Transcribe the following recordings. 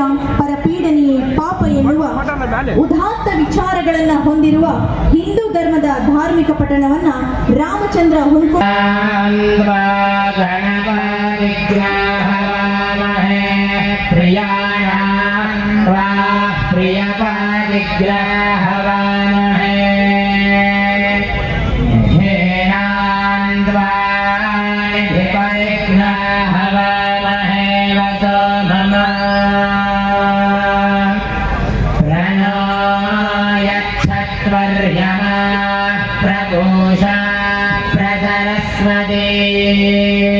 ಅನ್ಯಾಯ ಪರಪೀಡನೆಯೇ ಪಾಪ ಎನ್ನುವ ಉದಾತ್ತ ವಿಚಾರಗಳನ್ನು ಹೊಂದಿರುವ ಹಿಂದೂ ಧರ್ಮದ ಧಾರ್ಮಿಕ ಪಠಣವನ್ನ ರಾಮಚಂದ್ರ ಹುಣಕೋ ಪ್ರಿಯ ಪ್ರಿಯ Radhe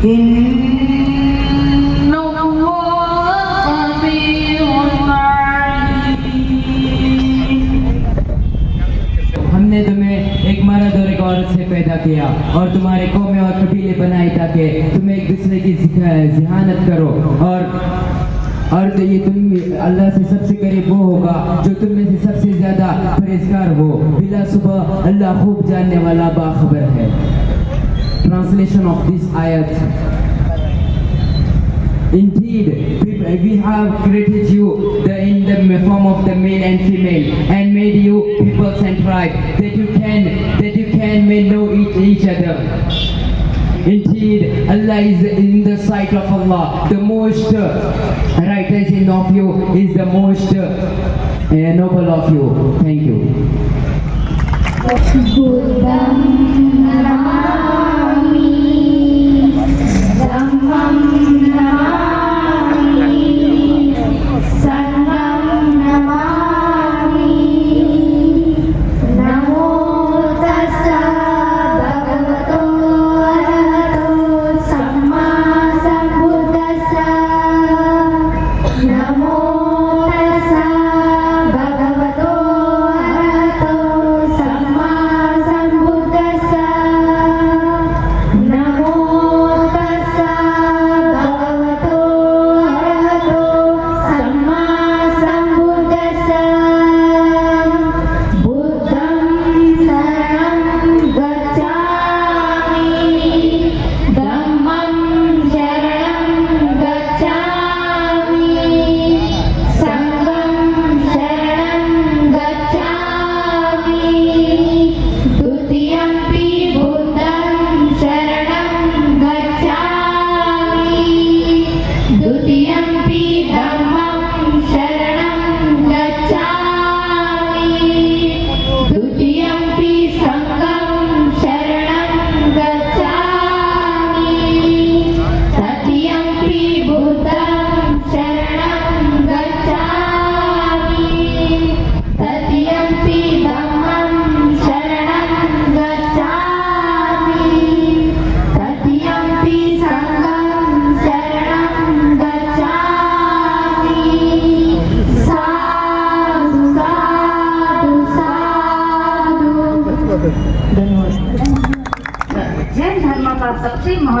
हमने तुम्हें एक और एक औरत से पैदा किया और तुम्हारे कौमे और कबीले बनाए ताकि तुम एक दूसरे की जहानत करो। और और तो ये तुम अल्लाह से सबसे करीब वो होगा जो तुम में से सबसे ज़्यादा परहेजगार हो। बिला सुबह अल्लाह खूब जानने वाला बाखबर है। translation of this ayat. Indeed, we have created you the, in the form of the male and female and made you peoples and tribes that you can that you can may know each, each other. Indeed, Allah is in the sight of Allah. The most righteous of you is the most uh, noble of you. Thank you.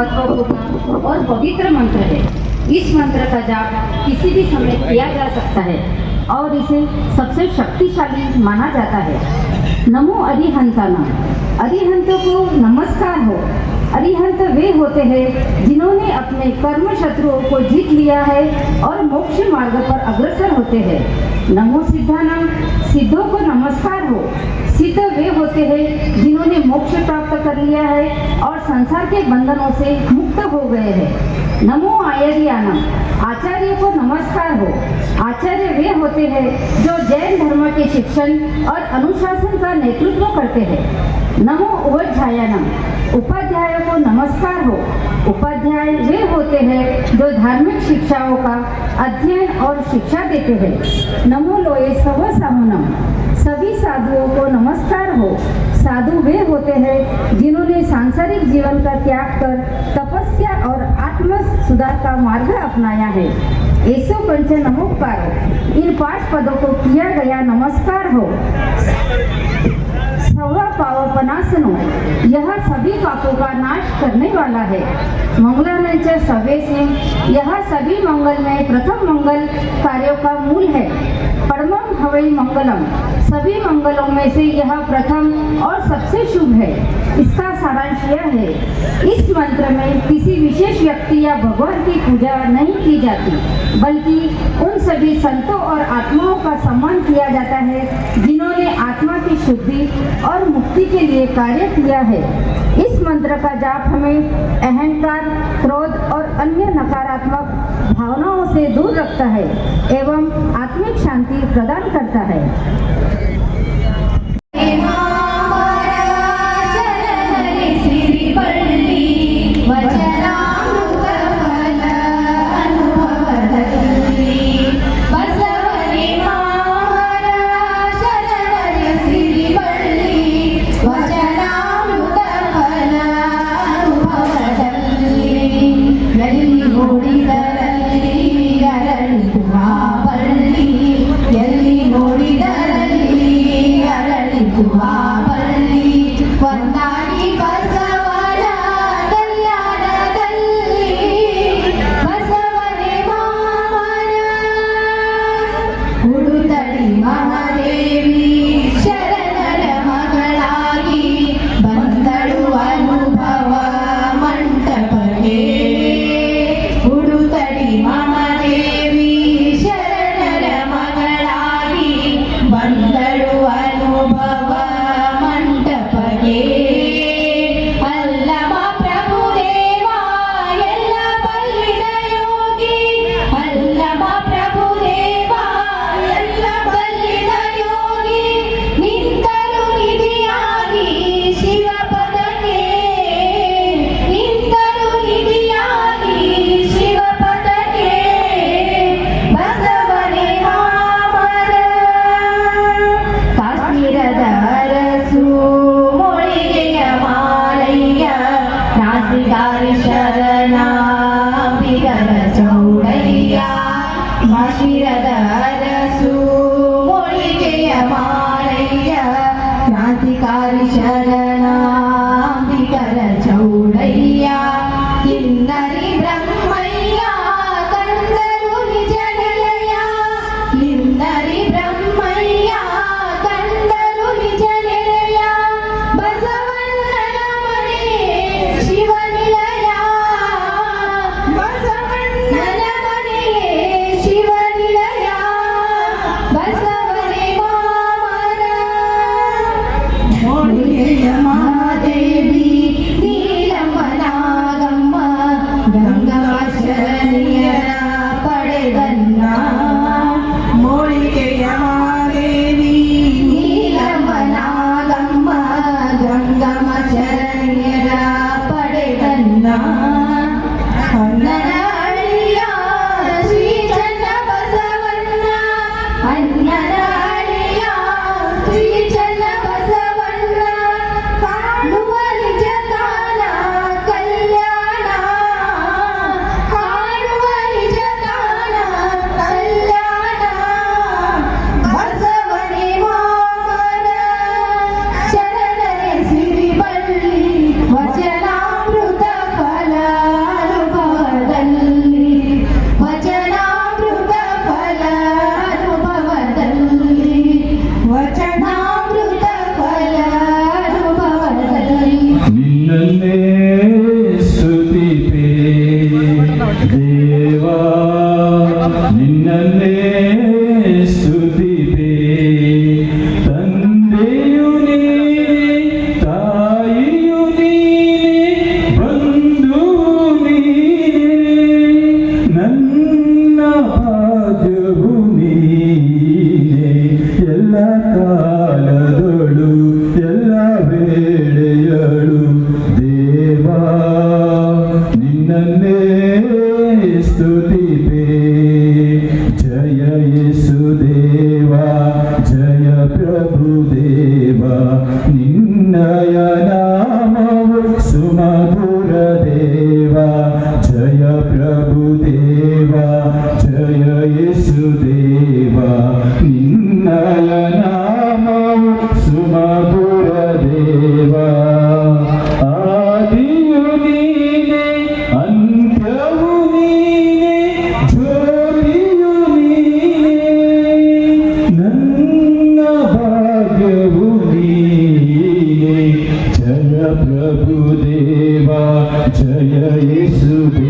महत्वपूर्ण और पवित्र मंत्र है। इस मंत्र का जाप किसी भी समय किया जा सकता है और इसे सबसे शक्तिशाली माना जाता है। नमो अरिहंताना अरिहंतों को नमस्कार हो। अरिहंत वे होते हैं जिन्होंने अपने कर्म शत्रुओं को जीत लिया है और मोक्ष मार्ग पर अग्रसर होते हैं। नमो सिद्धानाम। सिद्धों को नमस्कार हो। सिद्ध वे होते हैं जिन्होंने कर लिया है और संसार के बंधनों से मुक्त हो गए हैं। नमो आयर्याना आचार्य को नमस्कार हो। आचार्य वे होते हैं जो जैन धर्म के शिक्षण और अनुशासन का नेतृत्व करते हैं। नमो उपाध्यायनम। उपाध्याय को नमस्कार हो। उपाध्याय वे होते हैं जो धार्मिक शिक्षाओं का अध्ययन और शिक्षा देते हैं। नमो लोए सव सामनम सभी साधुओं को नमस्कार हो। साधु वे होते हैं जिन्होंने सांसारिक जीवन का त्याग कर तपस्या और आत्म सुधार का मार्ग अपनाया है। ऐसो पंच नमो नमोकार इन पाँच पदों को किया गया नमस्कार हो। सवा पावपनासनो यह सभी पापों का नाश करने वाला है। मंगलानंच सवे से यह सभी मंगल में प्रथम मंगल कार्यों का मूल है। परमम हवई मंगलम। सभी मंगलों में से यह प्रथम और सबसे शुभ है। इसका सारांश यह है, इस मंत्र में किसी विशेष व्यक्ति या भगवान की पूजा नहीं की जाती, बल्कि उन सभी संतों और आत्माओं का सम्मान किया जाता है, जिन्होंने आत्मा की शुद्धि और मुक्ति के लिए कार्य किया है। इस मंत्र का जाप हमें अहंकार, क्रोध और अन्य नकारात्मक भावनाओं से दूर रखता है एवं आत्मिक शांति प्रदान करता है। Jangan macet ಕಾಲದಳು ಎಲ್ಲ ವೇಳೆಯಳು ದೇವಾ ನಿನ್ನನ್ನೇ ಸ್ತುತಿಪೆ ಜಯ ಯೇಸು ದೇವಾ ಜಯ ಪ್ರಭು ದೇವಾ ನಿನ್ನಯ ನಾಮವು ಸುಮಧುರ ದೇವಾ ಜಯ ಪ್ರಭು ದೇವಾ 这一世不。